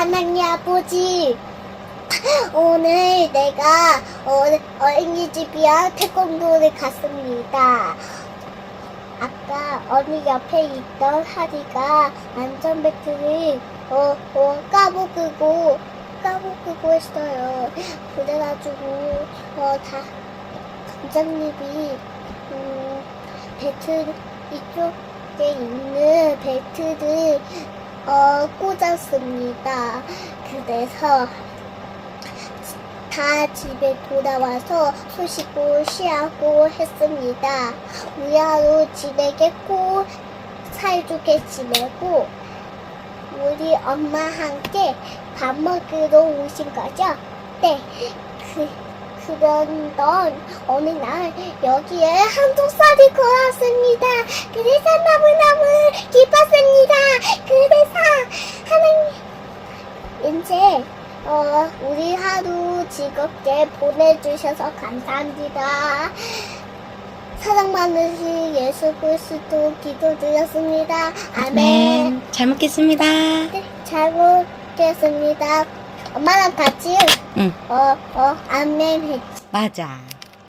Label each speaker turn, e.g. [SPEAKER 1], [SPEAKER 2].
[SPEAKER 1] 하나님 아버지, 오늘 내가 어, 어린이집이랑 태권도를 갔습니다. 아까 언니 옆에 있던 하리가 안전벨트를 어, 어, 까먹고 까먹고 했어요. 그래가지고 어, 다 관장님이 음, 벨트 이쪽에 있는 벨트를 어, 꽂았습니다. 그래서 다 집에 돌아와서 쑤시고 쉬하고 했습니다. 집에게 꼭 사이좋게 지내고 우리 엄마 함께 밥 먹으러 오신 거죠? 네. 그, 그런던 어느 날 여기에 한쪽살이 걸었습니다. 그래서 너무너무 기뻤습니다. 그래서 이제 어, 우리 하루 즐겁게 보내주셔서 감사합니다. 사랑 많으신 예수 그리스도 기도드렸습니다. 아멘.
[SPEAKER 2] 아멘. 잘 먹겠습니다.
[SPEAKER 1] 네, 잘 먹겠습니다. 엄마랑 같이
[SPEAKER 2] 응.
[SPEAKER 1] 어, 어, 아멘 했지.
[SPEAKER 2] 맞아.